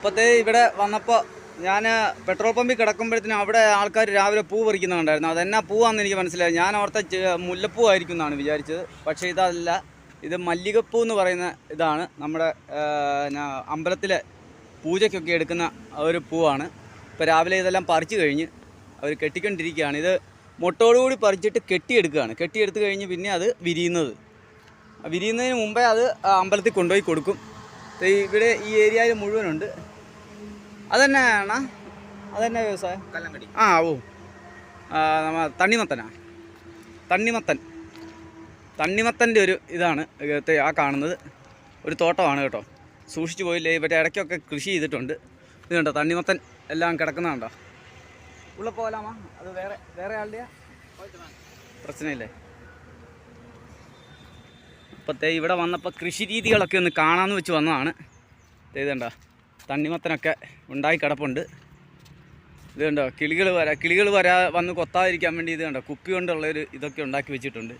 ഇപ്പത്തെ ഇവിടെ വന്നപ്പോൾ ഞാൻ പെട്രോൾ പമ്പിൽ കിടക്കുമ്പോഴത്തേനും അവിടെ ആൾക്കാർ രാവിലെ പൂ പറിക്കുന്ന കണ്ടായിരുന്നു അതെന്നാ എനിക്ക് മനസ്സിലായി. ഞാൻ ഓർത്ത മുല്ലപ്പൂ ആയിരിക്കും എന്നാണ് വിചാരിച്ചത്. പക്ഷേ ഇതല്ല. ഇത് മല്ലികപ്പൂ എന്ന് പറയുന്ന ഇതാണ് നമ്മുടെ അമ്പലത്തിലെ പൂജയ്ക്കൊക്കെ എടുക്കുന്ന ഒരു പൂവാണ്. ഇപ്പോൾ രാവിലെ ഇതെല്ലാം പറിച്ചു കഴിഞ്ഞ് അവർ കെട്ടിക്കൊണ്ടിരിക്കുകയാണ്. ഇത് മുട്ടോടുകൂടി പറിച്ചിട്ട് കെട്ടിയെടുക്കുകയാണ്. കെട്ടിയെടുത്ത് കഴിഞ്ഞ് പിന്നെ അത് വിരിയുന്നത്. വിരിയുന്നതിന് മുമ്പേ അത് അമ്പലത്തിൽ കൊണ്ടുപോയി കൊടുക്കും. ഇവിടെ ഈ ഏരിയയിൽ മുഴുവനുണ്ട്. അതന്നെയാണ് അതെന്നാ വ്യവസായം. ആ ഓ. നമ്മ തണ്ണിമത്തനാ. തണ്ണിമത്തൻ. തണ്ണിമത്തന്റെ ഒരു ഇതാണ് ആ കാണുന്നത്. ഒരു തോട്ടമാണ് കേട്ടോ. സൂക്ഷിച്ചു പോയില്ലേ? മറ്റേ ഇടയ്ക്കൊക്കെ കൃഷി ചെയ്തിട്ടുണ്ട്. ഇത് കണ്ടോ? തണ്ണിമത്തൻ എല്ലാം കിടക്കുന്നതുണ്ടോ ഉള്ള പോലാമാ അത് വേറെ വേറെ ആളുടെയാ? പ്രശ്നമില്ലേ? അപ്പത്തെ ഇവിടെ വന്നപ്പോൾ കൃഷി രീതികളൊക്കെ ഒന്ന് കാണാമെന്ന് വെച്ച് വന്നതാണ്. കണ്ടോ തണ്ണിമത്തനൊക്കെ ഉണ്ടായി കിടപ്പുണ്ട്. ഇത് കണ്ടോ കിളികൾ വരാ കിളികൾ വരാ വന്ന് കൊത്താതിരിക്കാൻ വേണ്ടി ഇത് കണ്ടോ കുപ്പി കൊണ്ടുള്ളൊരു ഇതൊക്കെ ഉണ്ടാക്കി വെച്ചിട്ടുണ്ട്.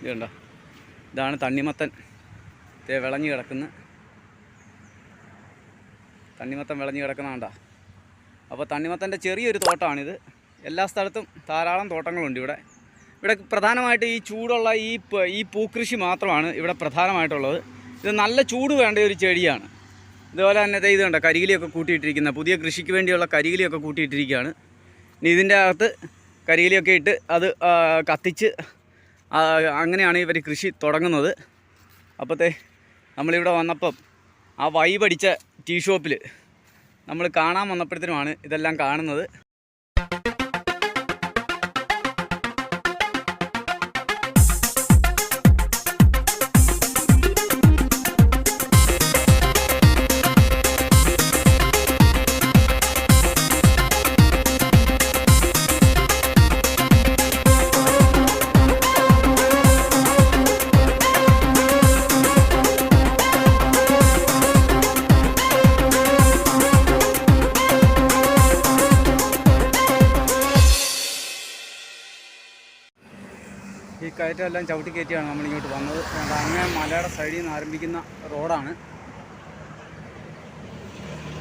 ഇത് കണ്ടോ ഇതാണ് തണ്ണിമത്തൻ. ഇതേ വിളഞ്ഞു കിടക്കുന്ന. തണ്ണിമത്തൻ വിളഞ്ഞു കിടക്കുന്ന കണ്ടോ. അപ്പോൾ തണ്ണിമത്തന്റെ ചെറിയൊരു തോട്ടമാണിത്. എല്ലാ സ്ഥലത്തും ധാരാളം തോട്ടങ്ങളുണ്ട് ഇവിടെ. ഇവിടെ പ്രധാനമായിട്ട് ഈ ചൂടുള്ള ഈ ഈ പൂക്കൃഷി മാത്രമാണ് ഇവിടെ പ്രധാനമായിട്ടുള്ളത്. ഇത് നല്ല ചൂട് വേണ്ട ഒരു ചെടിയാണ്. ഇതുപോലെ തന്നെ ഇത് കണ്ട കരികിലിയൊക്കെ കൂട്ടിയിട്ടിരിക്കുന്ന പുതിയ കൃഷിക്ക് വേണ്ടിയുള്ള കരികിലിയൊക്കെ കൂട്ടിയിട്ടിരിക്കുകയാണ്. ഇനി ഇതിന്റെ അകത്ത് കരികിലിയൊക്കെ ഇട്ട് അത് കത്തിച്ച് അങ്ങനെയാണ് ഇവർ കൃഷി തുടങ്ങുന്നത്. അപ്പോഴത്തെ നമ്മളിവിടെ വന്നപ്പം ആ വൈബടിച്ച ടീ ഷോപ്പിൽ നമ്മൾ കാണാൻ വന്നപ്പോഴത്തേനുമാണ് ഇതെല്ലാം കാണുന്നത്. കയറ്റമെല്ലാം ചവിട്ടി കയറ്റിയാണ് നമ്മളിങ്ങോട്ട് വന്നത്. അങ്ങനെ മലയുടെ സൈഡിൽ നിന്ന് ആരംഭിക്കുന്ന റോഡാണ്.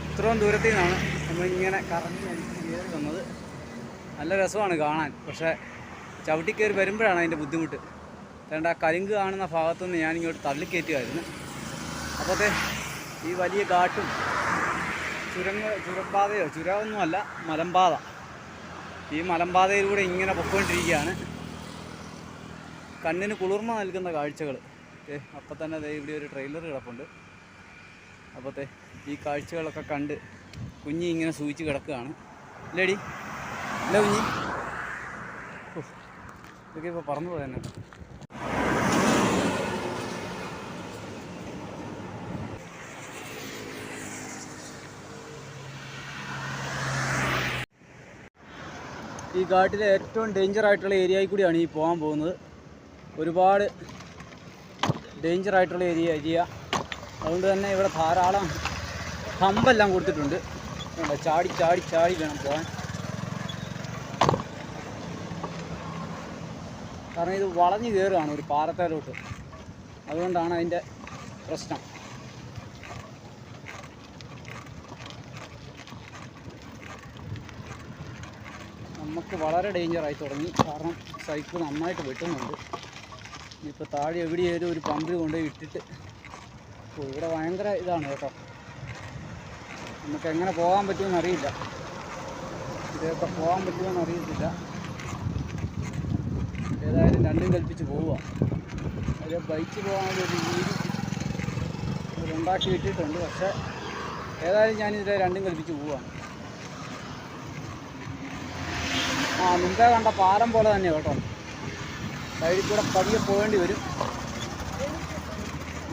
ഇത്രയും ദൂരത്തിൽ നിന്നാണ് നമ്മളിങ്ങനെ കറങ്ങി കയറി വന്നത്. നല്ല രസമാണ് കാണാൻ. പക്ഷേ ചവിട്ടി കയറി വരുമ്പോഴാണ് അതിന്റെ ബുദ്ധിമുട്ട്. അതുകൊണ്ട് ആ കരിങ്ക് കാണുന്ന ഭാഗത്തു നിന്ന് ഞാനിങ്ങോട്ട് തള്ളിക്കയറ്റുമായിരുന്നു അപ്പോഴത്തെ ഈ വലിയ കാട്ടും ചുരങ്ങ ചുരപ്പാതയോ ചുരമൊന്നുമല്ല മലമ്പാത. ഈ മലമ്പാതയിലൂടെ ഇങ്ങനെ പൊയ്ക്കൊണ്ടിരിക്കുകയാണ്. കണ്ണിന് കുളിർമ നൽകുന്ന കാഴ്ചകൾ. ഏ അപ്പം തന്നെ അതേ ഇവിടെ ഒരു ട്രെയിലർ കിടപ്പുണ്ട്. അപ്പോഴത്തെ ഈ കാഴ്ചകളൊക്കെ കണ്ട് കുഞ്ഞി ഇങ്ങനെ സൂചിച്ച് കിടക്കുകയാണ്. ഇല്ലേടി ഇല്ല കുഞ്ഞി. ഇതൊക്കെ ഇപ്പോൾ പറന്നു പോയെന്നെ ഈ കാട്ടിലെ ഏറ്റവും ഡേഞ്ചർ ആയിട്ടുള്ള ഏരിയയിൽ കൂടിയാണ് ഈ പോകാൻ പോകുന്നത്. ഒരുപാട് ഡേഞ്ചർ ആയിട്ടുള്ള ഏരിയ ഏരിയ. അതുകൊണ്ട് തന്നെ ഇവിടെ ധാരാളം ഹമ്പെല്ലാം കൊടുത്തിട്ടുണ്ട്. ചാടി ചാടി ചാടി വേണം പോകാൻ. കാരണം ഇത് വളഞ്ഞു കയറുകയാണ് ഒരു പാറത്തേലോട്ട്. അതുകൊണ്ടാണ് അതിന്റെ പ്രശ്നം. നമുക്ക് വളരെ ഡേഞ്ചറായി തുടങ്ങി. കാരണം സൈക്കിൾ നന്നായിട്ട് വെട്ടുന്നുണ്ട്. ഇപ്പോൾ താഴെ എവിടെയായാലും ഒരു പമ്പിൽ കൊണ്ടുപോയി ഇട്ടിട്ട് അപ്പോൾ ഇവിടെ ഭയങ്കര ഇതാണ് കേട്ടോ. നമുക്ക് എങ്ങനെ പോകാൻ പറ്റുമെന്ന് അറിയില്ല. ഇതൊക്കെ പോകാൻ പറ്റുമെന്ന് അറിയത്തില്ല. ഏതായാലും രണ്ടും കൽപ്പിച്ച് പോവുക. അത് ബൈക്ക് പോകാനുള്ളൊരു രീതി ഉണ്ടാക്കി ഇട്ടിട്ടുണ്ട്. പക്ഷേ ഏതായാലും ഞാനിതിലെ രണ്ടും കൽപ്പിച്ച് പോവുകയാണ് ആ മുമ്പേ കണ്ട പാലം പോലെ തന്നെ കേട്ടോ. സൈഡിൽ കൂടെ പതിയെ പോകേണ്ടി വരും.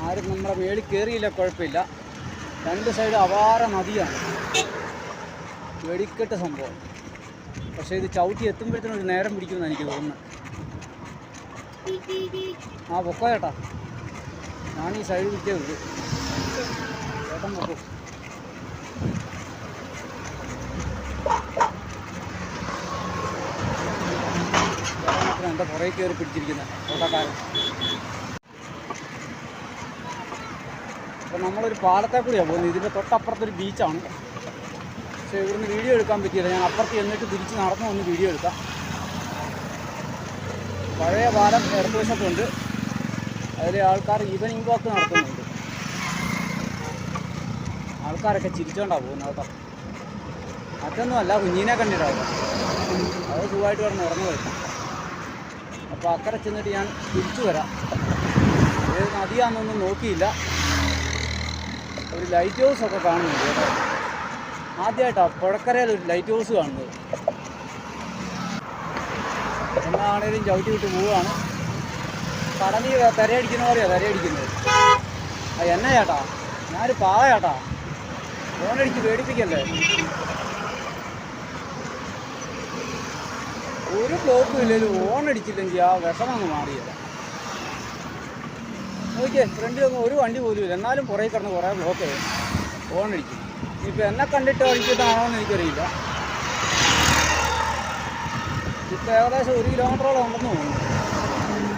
ആരും നമ്മുടെ മേളിൽ കയറിയില്ല കുഴപ്പമില്ല. രണ്ട് സൈഡ് അപാര നദിയാണ്. വെടിക്കെട്ട് സംഭവം. പക്ഷേ ഇത് ചവിട്ടി എത്തുമ്പോഴത്തേനും ഒരു നേരം പിടിക്കുമെന്ന് എനിക്ക് തോന്നുന്നത്. ആ പൊക്കോ ചേട്ടാ. ഞാൻ ഈ സൈഡ് ഉള്ളൂ. ചേട്ടൻ പൊക്കോ. ചേട്ടൻ കുറേ കയറി പിടിച്ചിരിക്കുന്നത് ഓട്ടക്കാരൻ അപ്പോൾ നമ്മളൊരു പാലത്തെ കൂടിയാണ് പോകുന്നത്. ഇതിന്റെ തൊട്ടപ്പുറത്തൊരു ബീച്ചാണ്. പക്ഷേ ഇവിടുന്ന് വീഡിയോ എടുക്കാൻ പറ്റിയില്ല. ഞാൻ അപ്പുറത്ത് എന്നിട്ട് തിരിച്ച് നടന്നു വന്ന് വീഡിയോ എടുക്കാം. പഴയ പാലം ഇടതുവശത്തുണ്ട് അതിലെ ആൾക്കാർ ഈവനിങ് വാക്ക് നടത്തുന്നുണ്ട്. ആൾക്കാരൊക്കെ ചിരിച്ചോണ്ടാണ് പോകുന്നത് കേട്ടോ. മറ്റൊന്നുമല്ല കുഞ്ഞിനെ കണ്ടിട്ടാണ് അത് സുഖമായിട്ട് കിടന്ന് ഉറങ്ങു വരും അപ്പോൾ അക്കരെ ചെന്നിട്ട് ഞാൻ തിരിച്ചു വരാം. ഏത് നദിയാണെന്നൊന്നും നോക്കിയില്ല. ഒരു ലൈറ്റ് ഹൗസ് ഒക്കെ കാണുന്നുണ്ട് കേട്ടോ. ആദ്യമായിട്ടാണ് പുഴക്കരയിൽ ഒരു ലൈറ്റ് ഹൗസ് കാണുന്നത്. എന്നാണേലും ചവിട്ടി വിട്ട് പോവുകയാണ്. കടലിൽ തിരയടിക്കുന്ന പോലെയാണ് തിരയടിക്കുന്നത് അത് എന്നാ ചേട്ടാ ഞാനൊരു പാവ ചേട്ടാ ഫോണടിച്ച് പേടിപ്പിക്കല്ലേ? ഒരു ബ്ലോക്കും ഇല്ലെങ്കിലും അടിച്ചില്ലെങ്കിൽ ആ വിഷമം അങ്ങ് മാറിയില്ല നോക്കിയേ ഫ്രണ്ടിലൊന്നും ഒരു വണ്ടി പോലും ഇല്ല. എന്നാലും പുറകെ കിടന്ന് കുറേ ബ്ലോക്ക് ഓൺ അടിക്കും ഇപ്പം എന്നെ കണ്ടിട്ട് എന്ന് എനിക്കറിയില്ല. ഇപ്പം ഏകദേശം ഒരു കിലോമീറ്ററോളം ഉണ്ടെന്ന് തോന്നുന്നു.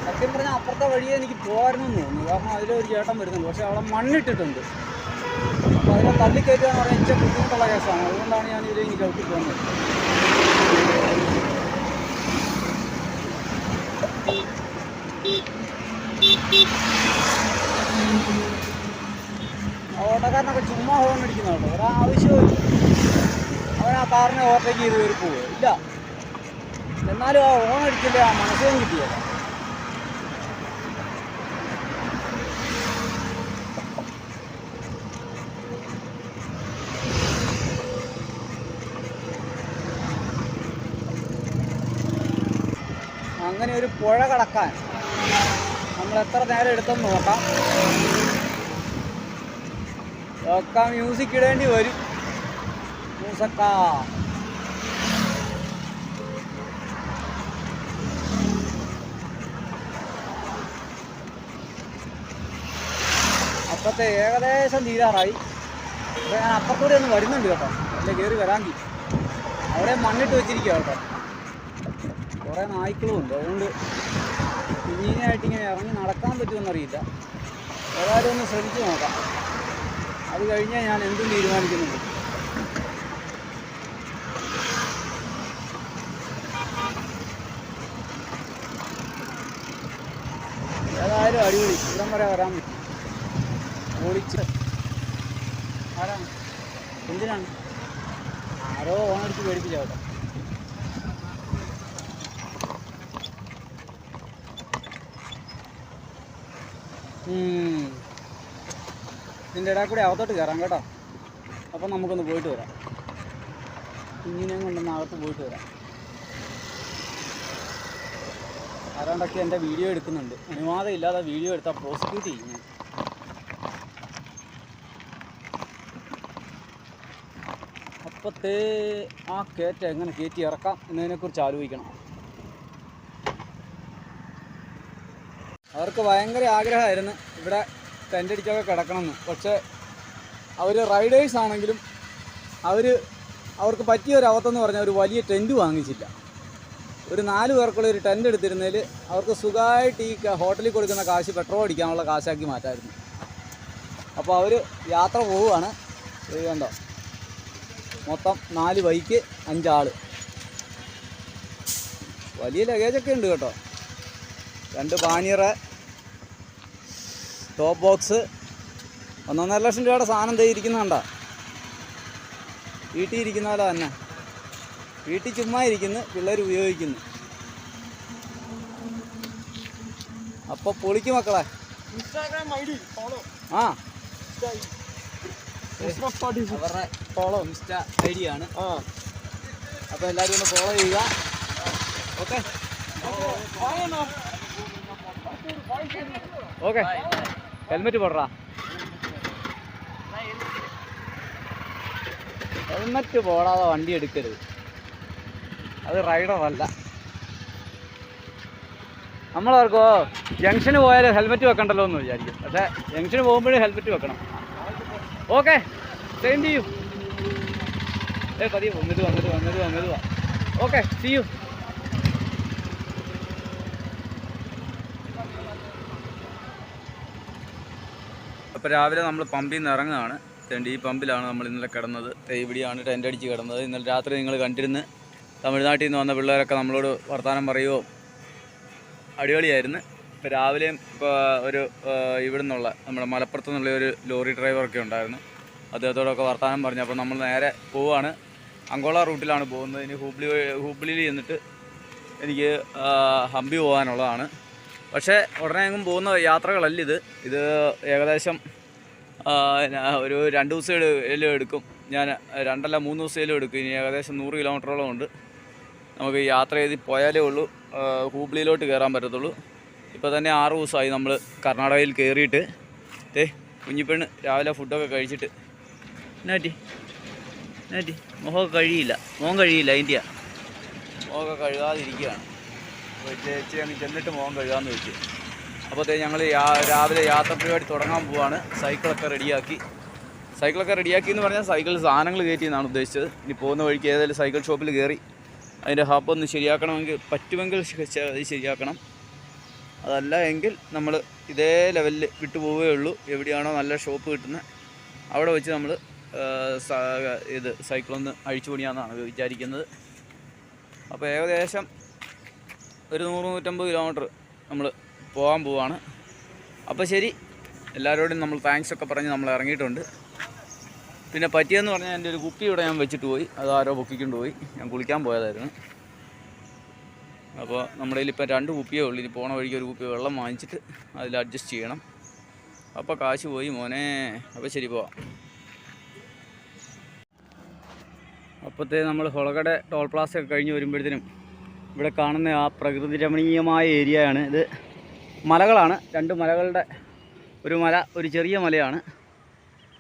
സത്യം പറഞ്ഞാൽ അപ്പുറത്തെ വഴിയെ എനിക്ക് പോകാമായിരുന്നു എന്ന് തോന്നുന്നു. കാരണം അതിലൊരു ചേട്ടൻ വരുന്നുണ്ട്. പക്ഷേ അവിടെ മണ്ണിട്ടിട്ടുണ്ട്. അപ്പോൾ അതിനെ തള്ളിക്കയറ്റുക എന്ന് പറഞ്ഞാൽ ഇച്ചിരി ബുദ്ധിമുട്ടുള്ള കേസാണ്. അതുകൊണ്ടാണ് ഞാൻ ഇതിലേക്ക് ചവിട്ടി പോകുന്നത് ആ ഓട്ടക്കാരനൊക്കെ ചുമ്മാ ഹോൺ അടിക്കുന്ന ഒരാവശ്യവും അവൻ ആ കാറിനെ ഓവർടേക്ക് ചെയ്ത് കയറി പോവുക ഇല്ല. എന്നാലും ആ ഹോൺ അടിച്ചില്ലേ ആ മനസ്സിലും കിട്ടിയല്ല അങ്ങനെ ഒരു പുഴ കടക്കാൻ നമ്മൾ എത്ര നേരം എടുത്തെന്ന് നോക്കാം. ഒക്കെ മ്യൂസിക് ഇടേണ്ടി വരും. മൂസക്ക. അപ്പത്തെ ഏകദേശം തീരാറായി. അപ്പോൾ ഞാൻ അപ്പുറത്തൂടെ ഒന്ന് വരുന്നുണ്ട് കേട്ടോ. അല്ലെ കയറി വരാണ്ടി അവിടെ മണ്ണിട്ട് വെച്ചിരിക്കുക കേട്ടോ. കുറേ നായ്ക്കളും ഉണ്ട് അതുകൊണ്ട് കുഞ്ഞിനായിട്ട് ഇങ്ങനെ ഇറങ്ങി നടക്കാൻ പറ്റുമെന്നറിയില്ല. ഏതായാലും ഒന്ന് ശ്രമിച്ചു നോക്കാം. അത് കഴിഞ്ഞാൽ ഞാൻ എന്തും തീരുമാനിക്കുന്നുണ്ട് ഏതായാലും അടിപൊളി. ഇവിടം വരെ വരാൻ പറ്റും. ഓടിച്ച്. ആരാണ് എന്തിനാണ്? ആരോ ഓണടിച്ച് പേടിപ്പിച്ചാവട്ടെ ഇതിന്റെ ഇടയിൽ കൂടി അകത്തോട്ട് കയറാം കേട്ടോ. അപ്പം നമുക്കൊന്ന് പോയിട്ട് വരാം. കുഞ്ഞിനെയും കൊണ്ടൊന്ന് അകത്ത് പോയിട്ട് വരാം. ആരാണ്ടൊക്കെ എന്റെ വീഡിയോ എടുക്കുന്നുണ്ട്. അനുവാദം ഇല്ലാതെ വീഡിയോ എടുത്താൽ പ്രോസിക്യൂട്ട് ചെയ്യും ഞാൻ അപ്പത്തെ ആ കയറ്റ എങ്ങനെ കയറ്റി ഇറക്കാം എന്നതിനെക്കുറിച്ച് ആലോചിക്കണം. അവർക്ക് ഭയങ്കര ആഗ്രഹമായിരുന്നു. ഇവിടെ ടെന്റ് അടിക്കാതെ കിടക്കണമെന്ന്. പക്ഷേ അവർ റൈഡേഴ്സ് ആണെങ്കിലും അവർ അവർക്ക് പറ്റിയ ഒരു അവത്തെന്ന് പറഞ്ഞാൽ ഒരു വലിയ ടെന്റ് വാങ്ങിച്ചില്ല. ഒരു നാല് പേർക്കുള്ള ഒരു ടെന്റ് എടുത്തിരുന്നതിൽ അവർക്ക് സുഖമായിട്ട് ഈ ഹോട്ടലിൽ കൊടുക്കുന്ന കാശ് പെട്രോൾ അടിക്കാനുള്ള കാശാക്കി മാറ്റായിരുന്നു. അപ്പോൾ അവർ യാത്ര പോവുകയാണ്. വേണ്ട മൊത്തം നാല് ബൈക്ക് അഞ്ചാൾ വലിയ ലഗേജൊക്കെ ഉണ്ട് കേട്ടോ. രണ്ട് പാനീറ് ടോപ്പ് ബോക്സ് ഒന്നൊന്നര ലക്ഷം രൂപയുടെ സാധനം ദേ ഇരിക്കുന്നുണ്ടോ വീട്ടിൽ ഇരിക്കുന്ന പോലെ തന്നെ. വീട്ടിൽ ചുമ്മാ ഇരിക്കുന്നു പിള്ളേർ ഉപയോഗിക്കുന്നു. അപ്പോൾ പൊളിക്ക് മക്കളെ. ഇൻസ്റ്റാഗ്രാം ഐ ഡി ഫോളോ ആ അവരുടെ ഫോളോ ഇൻസ്റ്റ ഐ ഡി ആണ് അപ്പോൾ എല്ലാവരും ഒന്ന് ഫോളോ ചെയ്യുക. ഓക്കെ ഓക്കെ ഹെൽമെറ്റ് പോടറാ ഹെൽമെറ്റ് പോടാതെ വണ്ടി എടുക്കരുത്. അത് റൈഡറല്ല നമ്മളവർക്കോ ജംഗ്ഷന് പോയാൽ ഹെൽമെറ്റ് വെക്കണ്ടല്ലോ എന്ന് വിചാരിക്കും. പക്ഷെ ജംഗ്ഷന് പോകുമ്പോഴും ഹെൽമെറ്റ് വെക്കണം. ഓക്കെ സെയിം ചെയ്യൂ ഏ പതിയെ വന്നിട്ട് വന്നിട്ട് വന്നിട്ട് വന്നിട്ട് വാ ഓക്കെ സി യു അപ്പോൾ രാവിലെ നമ്മൾ പമ്പിൽ നിന്ന് ഇറങ്ങുകയാണ്. തേണ്ടി ഈ പമ്പിലാണ് നമ്മൾ ഇന്നലെ കിടന്നത്. ദേ ഇവിടെയാണ് ടെന്റ് അടിച്ച് കിടന്നത്. ഇന്നലെ രാത്രി നിങ്ങൾ കണ്ടിരുന്ന് തമിഴ്നാട്ടിൽ നിന്ന് വന്ന പിള്ളേരൊക്കെ നമ്മളോട് വർത്തമാനം പറയുമോ അടിപൊളിയായിരുന്നു. ഇപ്പോൾ രാവിലെയും ഇപ്പോൾ ഒരു ഇവിടെ നിന്നുള്ള നമ്മുടെ മലപ്പുറത്തു നിന്നുള്ള ഒരു ലോറി ഡ്രൈവറൊക്കെ ഉണ്ടായിരുന്നു. അദ്ദേഹത്തോടൊക്കെ വർത്തമാനം പറഞ്ഞു. അപ്പോൾ നമ്മൾ നേരെ പോവുകയാണ്. അങ്കോള റൂട്ടിലാണ് പോകുന്നത്. ഇനി ഹൂബ്ലി ഹൂബ്ലിയിൽ ചെന്നിട്ട് എനിക്ക് ഹംപി പോകാനുള്ളതാണ്. പക്ഷേ ഉടനെ എങ്ങും പോകുന്ന യാത്രകളല്ല ഇത്. ഇത് ഏകദേശം ഒരു രണ്ട് ദിവസം എടുക്കും. ഞാൻ രണ്ടല്ല മൂന്ന് ദിവസമേലും എടുക്കും. ഇനി ഏകദേശം നൂറ് കിലോമീറ്ററോളം ഉണ്ട്. നമുക്ക് യാത്ര ചെയ്ത് പോയാലേ ഉള്ളൂ. ഹൂബ്ലിയിലോട്ട് കയറാൻ പറ്റത്തുള്ളൂ. ഇപ്പോൾ തന്നെ ആറ് ദിവസമായി നമ്മൾ കർണാടകയിൽ കയറിയിട്ട്. ദേ കുഞ്ഞിപ്പെണ് രാവിലെ ഫുഡൊക്കെ കഴിച്ചിട്ട്. നാറ്റി നാറ്റി മുഖമൊക്കെ കഴിയില്ല. മുഖം കഴിയില്ല അതിന്റെയാ മുഖമൊക്കെ കഴുകാതിരിക്കുകയാണ്. ചേച്ചി അങ്ങ് ചെന്നിട്ട് മുഖം കഴുകാമെന്ന് വെച്ചു. ദേ ഞങ്ങൾ രാവിലെ യാത്ര പരിപാടി തുടങ്ങാൻ പോവാണ്. സൈക്കിളൊക്കെ റെഡിയാക്കി. സൈക്കിളൊക്കെ റെഡിയാക്കി എന്ന് പറഞ്ഞാൽ സൈക്കിൾ സാധനങ്ങൾ കയറ്റി എന്നാണ് ഉദ്ദേശിച്ചത്. ഇനി പോകുന്ന വഴിക്ക് ഏതായാലും സൈക്കിൾ ഷോപ്പിൽ കയറി അതിന്റെ ഹബ് ഒന്ന് ശരിയാക്കണമെങ്കിൽ പറ്റുമെങ്കിൽ ശരിയാക്കണം. അതല്ല എങ്കിൽ നമ്മൾ ഇതേ ലെവലിൽ വിട്ടു പോവുകയേ ഉള്ളൂ. എവിടെയാണോ നല്ല ഷോപ്പ് കിട്ടുന്നത്. അവിടെ വെച്ച് നമ്മൾ ഇത് സൈക്കിളൊന്ന് അഴിച്ചു പൊടിയാന്നാണ് വിചാരിക്കുന്നത്. അപ്പോൾ ഏകദേശം ഒരു നൂറ് നൂറ്റമ്പത് കിലോമീറ്റർ നമ്മൾ പോകാൻ പോവാണ്. അപ്പോൾ ശരി എല്ലാവരോടും നമ്മൾ താങ്ക്സ് ഒക്കെ പറഞ്ഞ് നമ്മൾ ഇറങ്ങിയിട്ടുണ്ട്. പിന്നെ പറ്റിയെന്ന് പറഞ്ഞാൽ എന്റെ ഒരു കുപ്പി ഇവിടെ ഞാൻ വെച്ചിട്ട് പോയി. അത് ആരോ പൊക്കിക്കൊണ്ട് പോയി. ഞാൻ കുളിക്കാൻ പോയതായിരുന്നു. അപ്പോൾ നമ്മുടെ കയ്യിൽ ഇപ്പം രണ്ട് കുപ്പിയേ ഉള്ളൂ. ഇനി പോണ വഴിക്ക് ഒരു കുപ്പി വെള്ളം വാങ്ങിച്ചിട്ട് അതിൽ അഡ്ജസ്റ്റ് ചെയ്യണം. അപ്പോൾ കാശ് പോയി മോനെ. അപ്പോൾ ശരി പോവാം. അപ്പോഴത്തെ നമ്മൾ ഹൊളകട ടോൾ പ്ലാസ ഒക്കെ കഴിഞ്ഞ് വരുമ്പോഴത്തേനും ഇവിടെ കാണുന്ന ആ പ്രകൃതി രമണീയമായ ഏരിയയാണ് ഇത്. മലകളാണ്. രണ്ട് മലകളുടെ ഒരു മല ഒരു ചെറിയ മലയാണ്.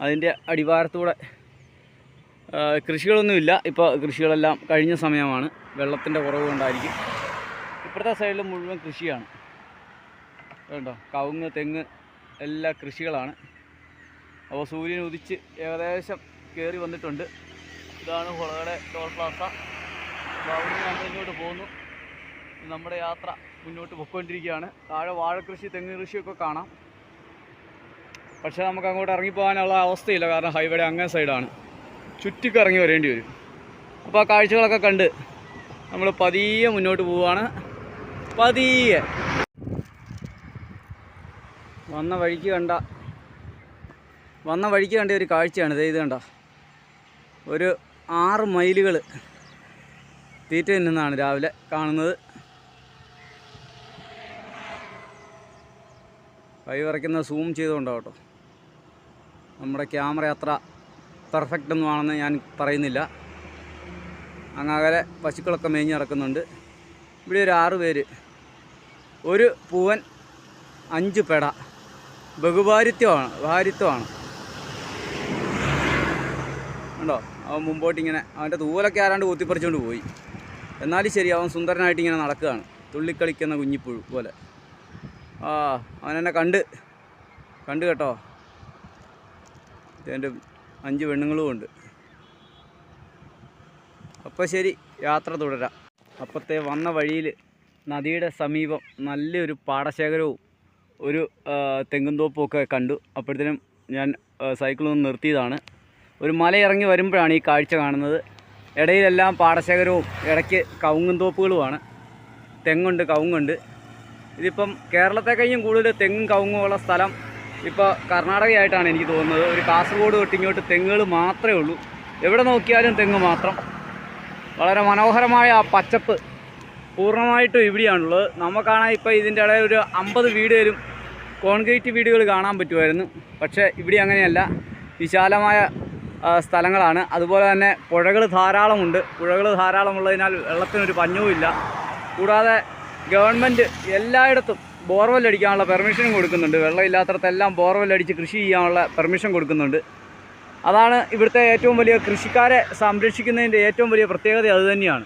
അതിന്റെ അടിവാരത്തൂടെ കൃഷികളൊന്നുമില്ല. ഇപ്പോൾ കൃഷികളെല്ലാം കഴിഞ്ഞ സമയമാണ്. വെള്ളത്തിന്റെ കുറവ് കൊണ്ടായിരിക്കും. ഇപ്പുറത്തെ സൈഡിൽ മുഴുവൻ കൃഷിയാണ്. വേണ്ടോ കവുങ്ങ് തെങ്ങ് എല്ലാ കൃഷികളാണ്. അപ്പോൾ സൂര്യൻ ഉദിച്ച് ഏകദേശം കയറി വന്നിട്ടുണ്ട്. ഇതാണ് ഹുളകളെ ടോൾ പ്ലാസ അപ്പോൾ ഞാൻ നമ്മൾ ഇങ്ങോട്ട് പോകുന്നു. നമ്മുടെ യാത്ര. മുന്നോട്ട് പൊയ്ക്കൊണ്ടിരിക്കുകയാണ്. താഴെ വാഴക്കൃഷി തെങ്ങ് കൃഷിയൊക്കെ കാണാം. പക്ഷേ നമുക്ക് അങ്ങോട്ട് ഇറങ്ങിപ്പോകാനുള്ള അവസ്ഥയില്ല. കാരണം ഹൈവേ അങ്ങേ സൈഡാണ് ചുറ്റിക്കറങ്ങി വരേണ്ടി വരും. അപ്പോൾ ആ കാഴ്ചകളൊക്കെ കണ്ട് നമ്മൾ പതിയെ മുന്നോട്ട് പോവുകയാണ്. പതിയെ. വന്ന വഴിക്ക് കണ്ട വന്ന വഴിക്ക് കണ്ട ഒരു കാഴ്ചയാണ്. ദേ ഇത് കണ്ട. ഒരു ആറ് മൈലുകൾ തീറ്റ നിന്നാണ് രാവിലെ കാണുന്നത്. കൈ വരയ്ക്കുന്ന സൂം ചെയ്തുകൊണ്ടാണ് കേട്ടോ. നമ്മുടെ ക്യാമറ അത്ര പെർഫെക്റ്റ് ഒന്നും ആണെന്ന് ഞാൻ പറയുന്നില്ല. അങ്ങകലെ പശുക്കളൊക്കെ മേഞ്ഞ് നടക്കുന്നുണ്ട്. ഇവിടെ ഒരു ആറ് പേര്. ഒരു പൂവൻ അഞ്ച് പെട. ബഹുഭാരിത്വമാണ് ഭാരിത്വമാണ്. ഉണ്ടോ അവൻ മുമ്പോട്ട് ഇങ്ങനെ അവന്റെ തൂവലൊക്കെ ആരാണ്ട് കൂത്തിപ്പറിച്ചുകൊണ്ട് പോയി. എന്നാലും ശരി അവൻ സുന്ദരനായിട്ട് ഇങ്ങനെ നടക്കുകയാണ്. തുള്ളിക്കളിക്കുന്ന കുഞ്ഞിപ്പുഴു പോലെ. ആ അവനെന്നെ കണ്ട്. കണ്ട് കേട്ടോ. എന്റെ അഞ്ച് പെണ്ണുങ്ങളും ഉണ്ട്. അപ്പോൾ ശരി യാത്ര തുടരാം. അപ്പത്തെ വന്ന വഴിയിൽ നദിയുടെ സമീപം നല്ലൊരു പാടശേഖരവും ഒരു തെങ്ങുംതോപ്പും ഒക്കെ കണ്ടു. അപ്പോഴത്തേനും ഞാൻ സൈക്കിളൊന്ന് നിർത്തിയതാണ്. ഒരു മലയിറങ്ങി വരുമ്പോഴാണ് ഈ കാഴ്ച കാണുന്നത്. ഇടയിലെല്ലാം പാടശേഖരവും ഇടയ്ക്ക് കവുങ്ങും തോപ്പുകളുമാണ്. തെങ്ങുണ്ട് കവുങ്ങുണ്ട്. ഇതിപ്പം കേരളത്തെ കഴിഞ്ഞും കൂടുതൽ തെങ്ങും കവുങ്ങും ഉള്ള സ്ഥലം ഇപ്പോൾ കർണാടകയായിട്ടാണ് എനിക്ക് തോന്നുന്നത്. ഒരു കാസർഗോഡ് തൊട്ട് ഇങ്ങോട്ട് തെങ്ങുകൾ മാത്രമേ ഉള്ളൂ. എവിടെ നോക്കിയാലും തെങ്ങ് മാത്രം. വളരെ മനോഹരമായ ആ പച്ചപ്പ് പൂർണമായിട്ടും ഇവിടെയാണുള്ളത്. നമുക്കാണെങ്കിൽ ഇപ്പോൾ ഇതിന്റെ ഇടയിൽ ഒരു അമ്പത് വീടുകളും കോൺക്രീറ്റ് വീടുകൾ കാണാൻ പറ്റുമായിരുന്നു. പക്ഷേ ഇവിടെ അങ്ങനെയല്ല. വിശാലമായ സ്ഥലങ്ങളാണ്. അതുപോലെ തന്നെ പുഴകൾ ധാരാളമുണ്ട്. പുഴകൾ ധാരാളമുള്ളതിനാൽ വെള്ളത്തിനൊരു പഞ്ഞവുമില്ല. കൂടാതെ ഗവൺമെന്റ് എല്ലായിടത്തും ബോർവെൽ അടിക്കാനുള്ള പെർമിഷനും കൊടുക്കുന്നുണ്ട്. വെള്ളമില്ലാത്തടത്തെല്ലാം ബോർവെൽ അടിച്ച് കൃഷി ചെയ്യാനുള്ള പെർമിഷൻ കൊടുക്കുന്നുണ്ട്. അതാണ് ഇവിടുത്തെ ഏറ്റവും വലിയ കൃഷിക്കാരെ സംരക്ഷിക്കുന്നതിന്റെ ഏറ്റവും വലിയ പ്രത്യേകത അതുതന്നെയാണ്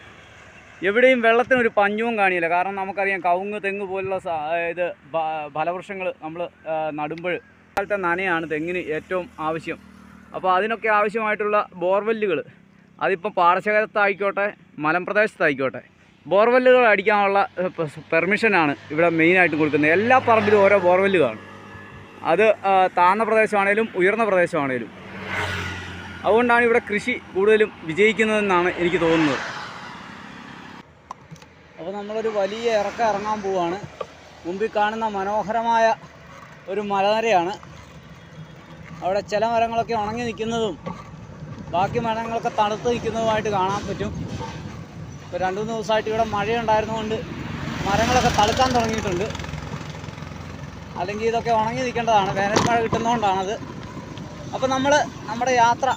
എവിടെയും വെള്ളത്തിനൊരു പഞ്ഞവും കാണിയില്ല കാരണം നമുക്കറിയാം കവുങ്ങ് തെങ്ങ് പോലുള്ള ഇത് ഫലവൃക്ഷങ്ങൾ നമ്മൾ നടുമ്പോൾ കാലത്തെ നനയാണ് തെങ്ങിന് ഏറ്റവും ആവശ്യം. അപ്പോൾ അതിനൊക്കെ ആവശ്യമായിട്ടുള്ള ബോർവെല്ലുകൾ അതിപ്പോൾ പാടശേഖരത്തായിക്കോട്ടെ മലമ്പ്രദേശത്തായിക്കോട്ടെ ബോർവെല്ലുകൾ അടിക്കാനുള്ള പെർമിഷനാണ് ഇവിടെ മെയിനായിട്ട് കൊടുക്കുന്നത്. എല്ലാ പറമ്പിലും ഓരോ ബോർവെല്ലുകളാണ്. അത് താഴ്ന്ന പ്രദേശമാണേലും ഉയർന്ന പ്രദേശമാണേലും. അതുകൊണ്ടാണ് ഇവിടെ കൃഷി കൂടുതലും വിജയിക്കുന്നതെന്നാണ് എനിക്ക് തോന്നുന്നത്. അപ്പോൾ നമ്മളൊരു വലിയ ഇറക്കം ഇറങ്ങാൻ പോവുകയാണ് മുമ്പിൽ കാണുന്ന മനോഹരമായ ഒരു മലനിരയാണ്. അവിടെ ചില മരങ്ങളൊക്കെ ഉണങ്ങി നിൽക്കുന്നതും ബാക്കി മരങ്ങളൊക്കെ തണുത്ത് നിൽക്കുന്നതുമായിട്ട് കാണാൻ പറ്റും. ഇപ്പോൾ രണ്ട് മൂന്ന് ദിവസമായിട്ട് ഇവിടെ മഴയുണ്ടായിരുന്നുകൊണ്ട് മരങ്ങളൊക്കെ തളുക്കാൻ തുടങ്ങിയിട്ടുണ്ട്. അല്ലെങ്കിൽ ഇതൊക്കെ ഉണങ്ങി നിൽക്കേണ്ടതാണ്. വേനൽ മഴ കിട്ടുന്നതുകൊണ്ടാണത്. അപ്പോൾ നമ്മൾ നമ്മുടെ യാത്ര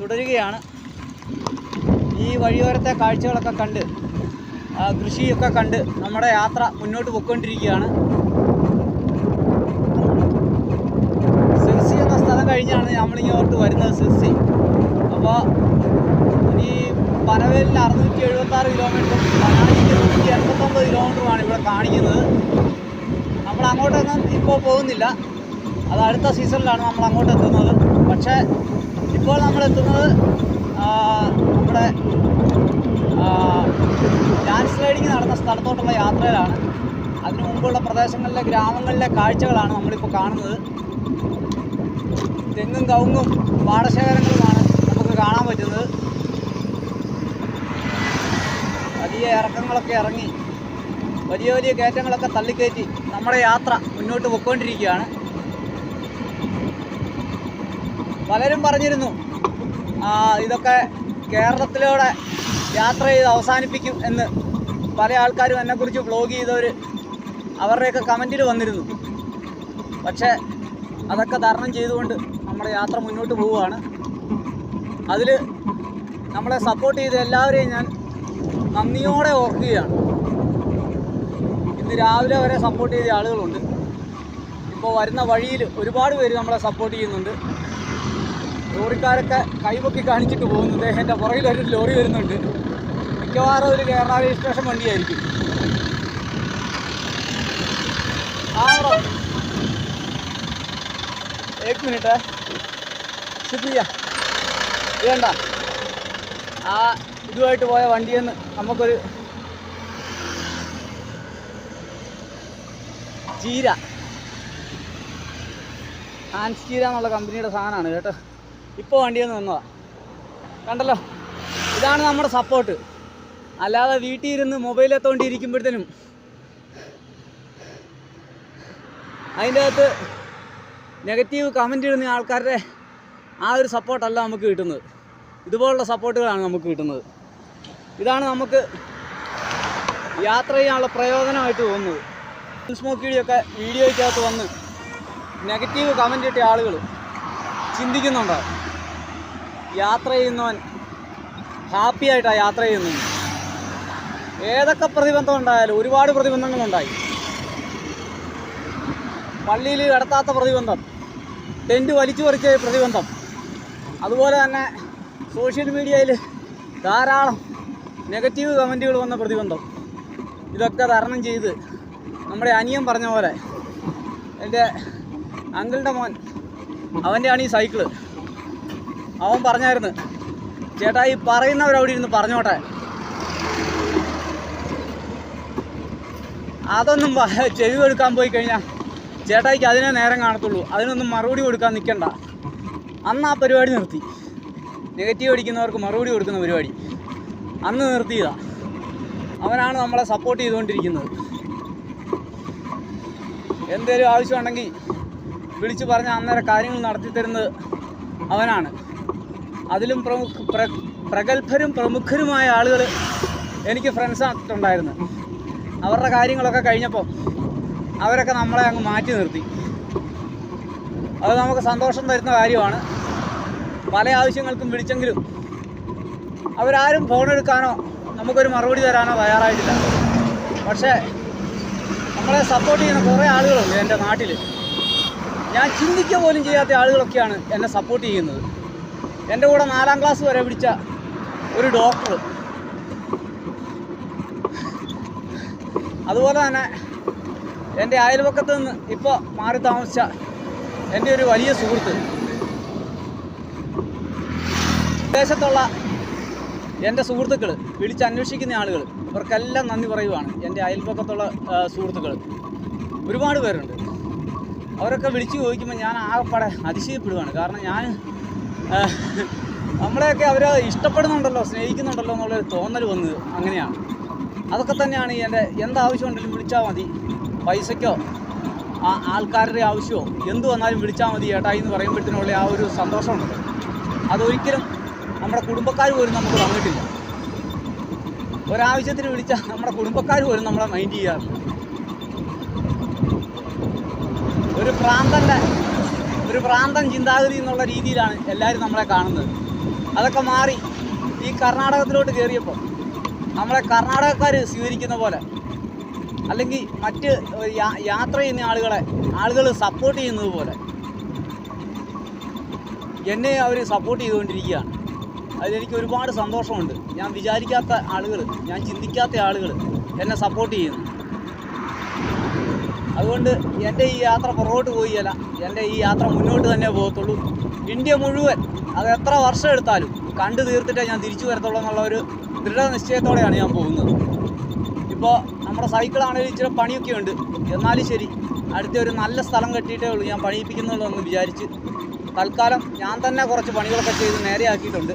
തുടരുകയാണ്. ഈ വഴിയോരത്തെ കാഴ്ചകളൊക്കെ കണ്ട് കൃഷിയൊക്കെ കണ്ട് നമ്മുടെ യാത്ര മുന്നോട്ട് പോയിക്കൊണ്ടിരിക്കുകയാണ്. സിർസി എന്ന സ്ഥലം കഴിഞ്ഞാണ് നമ്മളിങ്ങോട്ട് വരുന്നത് സിർസി അപ്പോൾ ഇനി പനവേലിൽ അറുന്നൂറ്റി എഴുപത്തി ആറ് കിലോമീറ്ററും പനാജിക്ക് നൂറ്റി എൺപത്തൊമ്പത് കിലോമീറ്ററുമാണ് ഇവിടെ കാണിക്കുന്നത്. നമ്മൾ അങ്ങോട്ടൊന്നും ഇപ്പോൾ പോകുന്നില്ല. അത് അടുത്ത സീസണിലാണ് നമ്മൾ അങ്ങോട്ട് എത്തുന്നത്. പക്ഷേ ഇപ്പോൾ നമ്മൾ എത്തുന്നത് നമ്മുടെ ലാൻഡ് സ്ലൈഡിങ് നടന്ന സ്ഥലത്തോട്ടുള്ള യാത്രയിലാണ്. അതിനു മുമ്പുള്ള പ്രദേശങ്ങളിലെ ഗ്രാമങ്ങളിലെ കാഴ്ചകളാണ് നമ്മളിപ്പോൾ കാണുന്നത്. തെങ്ങും കവുങ്ങും പാടശേഖരങ്ങളുമാണ് നമുക്ക് കാണാൻ പറ്റുന്നത്. വലിയ ഇറക്കങ്ങളൊക്കെ ഇറങ്ങി വലിയ വലിയ കയറ്റങ്ങളൊക്കെ തള്ളിക്കയറ്റി നമ്മുടെ യാത്ര മുന്നോട്ട് പൊയ്ക്കൊണ്ടിരിക്കുകയാണ്. പലരും പറഞ്ഞിരുന്നു ഇതൊക്കെ കേരളത്തിലൂടെ യാത്ര ചെയ്ത് അവസാനിപ്പിക്കും എന്ന്. പല ആൾക്കാരും എന്നെക്കുറിച്ച് വ്ലോഗ് ചെയ്തവർ അവരുടെയൊക്കെ കമന്റിൽ വന്നിരുന്നു. പക്ഷേ അതൊക്കെ തരണം ചെയ്തുകൊണ്ട് നമ്മുടെ യാത്ര മുന്നോട്ട് പോവുകയാണ്. അതിൽ നമ്മളെ സപ്പോർട്ട് ചെയ്ത എല്ലാവരെയും ഞാൻ നന്ദിയോടെ ഓർക്കുകയാണ് ഇന്ന് രാവിലെ വരെ സപ്പോർട്ട് ചെയ്ത ആളുകളുണ്ട് ഇപ്പോൾ വരുന്ന വഴിയിൽ ഒരുപാട് പേര് നമ്മളെ സപ്പോർട്ട് ചെയ്യുന്നുണ്ട് ലോറിക്കാരൊക്കെ കൈപൊക്കി കാണിച്ചിട്ട് പോകുന്നത് എൻ്റെ പുറകിൽ ഒരു ലോറി വരുന്നുണ്ട് മിക്കവാറും ഒരു കേരള രജിസ്ട്രേഷൻ വണ്ടിയായിരിക്കും ആ ബ്രോ एक मिनट है വേണ്ട ആ ഇതുമായിട്ട് പോയ വണ്ടിയെന്ന് നമുക്കൊരു ചീര. ഹാൻസ് ചീര എന്നുള്ള കമ്പനിയുടെ സാധനമാണ് കേട്ടോ. ഇപ്പോൾ വണ്ടിയെന്ന് വന്നതാ. കണ്ടല്ലോ? ഇതാണ് നമ്മുടെ സപ്പോർട്ട് അല്ലാതെ വീട്ടിൽ ഇരുന്ന് മൊബൈൽ എത്തോണ്ടിരിക്കുമ്പോഴത്തേനും അതിന്റെ അകത്ത് നെഗറ്റീവ് കമന്റ് ഇടുന്ന ആൾക്കാരുടെ ആ ഒരു സപ്പോർട്ടല്ല നമുക്ക് കിട്ടുന്നത്. ഇതുപോലുള്ള സപ്പോർട്ടുകളാണ് നമുക്ക് കിട്ടുന്നത്. ഇതാണ് നമുക്ക് യാത്ര ചെയ്യാനുള്ള പ്രയോജനമായിട്ട് തോന്നുന്നത്. സ്മോക്കിയുടെയൊക്കെ വീഡിയോയ്ക്കകത്ത് വന്ന് നെഗറ്റീവ് കമന്റ് കിട്ടിയ ആളുകൾ ചിന്തിക്കുന്നുണ്ടോ? യാത്ര ചെയ്യുന്നവൻ ഹാപ്പി ആയിട്ടാണ് യാത്ര ചെയ്യുന്നത്. ഏതൊക്കെ പ്രതിബന്ധം ഉണ്ടായാലും ഒരുപാട് പ്രതിബന്ധങ്ങളുണ്ടായി പള്ളിയിൽ കിടത്താത്ത പ്രതിബന്ധം ടെന്റ് വലിച്ചു പറിച്ച പ്രതിബന്ധം അതുപോലെ തന്നെ സോഷ്യൽ മീഡിയയിൽ ധാരാളം നെഗറ്റീവ് കമന്റുകൾ വന്ന പ്രതിബന്ധം. ഇതൊക്കെ തരണം ചെയ്ത് നമ്മുടെ അനിയൻ പറഞ്ഞ പോലെ എന്റെ അങ്കിളുടെ മോൻ അവന്റെയാണ് ഈ സൈക്കിൾ. അവൻ പറഞ്ഞായിരുന്നു ചേട്ടാ ഈ പറയുന്നവരവിടെ ഇരുന്ന് പറഞ്ഞോട്ടെ. അതൊന്നും ചെവി കൊടുക്കാൻ പോയി കഴിഞ്ഞാൽ ചേട്ടായിക്ക് അതിനെ നേരം കാണത്തുള്ളൂ. അതിനൊന്നും മറുപടി കൊടുക്കാൻ നിൽക്കണ്ട അന്ന് ആ പരിപാടി നിർത്തി. നെഗറ്റീവ് അടിക്കുന്നവർക്ക് മറുപടി കൊടുക്കുന്ന പരിപാടി. അന്ന് നിർത്തിയതാ. അവനാണ് നമ്മളെ സപ്പോർട്ട് ചെയ്തുകൊണ്ടിരിക്കുന്നത്. എന്തേലും ആവശ്യമുണ്ടെങ്കിൽ വിളിച്ചു പറഞ്ഞ അന്നേരം കാര്യങ്ങൾ നടത്തി തരുന്നത് അവനാണ്. അതിലും പ്രമുഖ പ്ര പ്രഗത്ഭരും പ്രമുഖരുമായ ആളുകൾ എനിക്ക് ഫ്രണ്ട്സ് ആയിട്ടുണ്ടായിരുന്നു അവരുടെ കാര്യങ്ങളൊക്കെ കഴിഞ്ഞപ്പോൾ അവരൊക്കെ നമ്മളെ അങ്ങ് മാറ്റി നിർത്തി. അത് നമുക്ക് സന്തോഷം തരുന്ന കാര്യമാണ്. പല ആവശ്യങ്ങൾക്കും വിളിച്ചെങ്കിലും അവരാരും ഫോൺ എടുക്കാനോ നമുക്കൊരു മറുപടി തരാനോ തയ്യാറായിട്ടില്ല. പക്ഷേ നമ്മളെ സപ്പോർട്ട് ചെയ്യുന്ന കുറേ ആളുകളുണ്ട് എന്റെ നാട്ടിൽ ഞാൻ ചിന്തിക്കുക പോലും ചെയ്യാത്ത ആളുകളൊക്കെയാണ് എന്നെ സപ്പോർട്ട് ചെയ്യുന്നത്. എന്റെ കൂടെ നാലാം ക്ലാസ് വരെ പിടിച്ച ഒരു ഡോക്ടർ അതുപോലെ തന്നെ എന്റെ അയൽപക്കത്ത് നിന്ന് ഇപ്പോൾ മാറി താമസിച്ച എന്റെ ഒരു വലിയ സുഹൃത്ത്. വിദേശത്തുള്ള എന്റെ സുഹൃത്തുക്കൾ വിളിച്ചന്വേഷിക്കുന്ന ആളുകൾ ഇവർക്കെല്ലാം നന്ദി പറയുവാണ്. എന്റെ അയൽപ്പക്കത്തുള്ള സുഹൃത്തുക്കൾ. ഒരുപാട് പേരുണ്ട്. അവരൊക്കെ വിളിച്ചു ചോദിക്കുമ്പോൾ ഞാൻ ആകെപ്പാടെ അതിശയപ്പെടുവാണ്. കാരണം ഞാൻ നമ്മളെയൊക്കെ അവർ ഇഷ്ടപ്പെടുന്നുണ്ടല്ലോ സ്നേഹിക്കുന്നുണ്ടല്ലോ എന്നുള്ളൊരു തോന്നൽ വന്നത് അങ്ങനെയാണ്. അതൊക്കെ തന്നെയാണ് എന്റെ എന്താവശ്യമുണ്ടെങ്കിലും വിളിച്ചാൽ മതി. പൈസയ്ക്കോ ആ ആൾക്കാരുടെ ആവശ്യമോ എന്ത് വന്നാലും വിളിച്ചാൽ മതി ഏട്ടായി എന്ന് പറയുമ്പോഴത്തേനുള്ള ആ ഒരു സന്തോഷമുണ്ട്. അതൊരിക്കലും നമ്മുടെ കുടുംബക്കാർ പോലും നമുക്ക് തന്നിട്ടില്ല ഒരാവശ്യത്തിന് വിളിച്ചാൽ നമ്മുടെ കുടുംബക്കാർ പോലും നമ്മളെ മൈൻഡ് ചെയ്യാറ് ഒരു പ്രാന്തന്റെ ഒരു പ്രാന്തം ചിന്താഗതി എന്നുള്ള രീതിയിലാണ് എല്ലാവരും നമ്മളെ കാണുന്നത്. അതൊക്കെ മാറി ഈ കർണാടകത്തിലോട്ട് കയറിയപ്പോൾ നമ്മളെ കർണാടകക്കാർ സ്വീകരിക്കുന്ന പോലെ അല്ലെങ്കിൽ മറ്റ് യാത്ര ചെയ്യുന്ന ആളുകളെ ആളുകൾ സപ്പോർട്ട് ചെയ്യുന്നത് പോലെ എന്നെ അവർ സപ്പോർട്ട് ചെയ്തുകൊണ്ടിരിക്കുകയാണ്. അതിലെനിക്ക് ഒരുപാട് സന്തോഷമുണ്ട്. ഞാൻ വിചാരിക്കാത്ത ആളുകൾ ഞാൻ ചിന്തിക്കാത്ത ആളുകൾ എന്നെ സപ്പോർട്ട് ചെയ്യുന്നു. അതുകൊണ്ട് എന്റെ ഈ യാത്ര പുറകോട്ട് പോയില്ല എന്റെ ഈ യാത്ര മുന്നോട്ട് തന്നെ പോകത്തുള്ളൂ. ഇന്ത്യ മുഴുവൻ അത് എത്ര വർഷം എടുത്താലും കണ്ടു തീർത്തിട്ടേ ഞാൻ തിരിച്ചു വരത്തുള്ളൂ എന്നുള്ള ഒരു ദൃഢനിശ്ചയത്തോടെയാണ് ഞാൻ പോകുന്നത്. ഇപ്പോൾ നമ്മുടെ സൈക്കിളാണെങ്കിലും ഇച്ചിരി പണിയൊക്കെ ഉണ്ട്. എന്നാലും ശരി അടുത്ത ഒരു നല്ല സ്ഥലം കെട്ടിയിട്ടേ ഉള്ളൂ ഞാൻ പണിയിപ്പിക്കുന്നുള്ളൂ എന്ന് വിചാരിച്ച് തൽക്കാലം ഞാൻ തന്നെ കുറച്ച് പണികളൊക്കെ ചെയ്ത് നേരെയാക്കിയിട്ടുണ്ട്.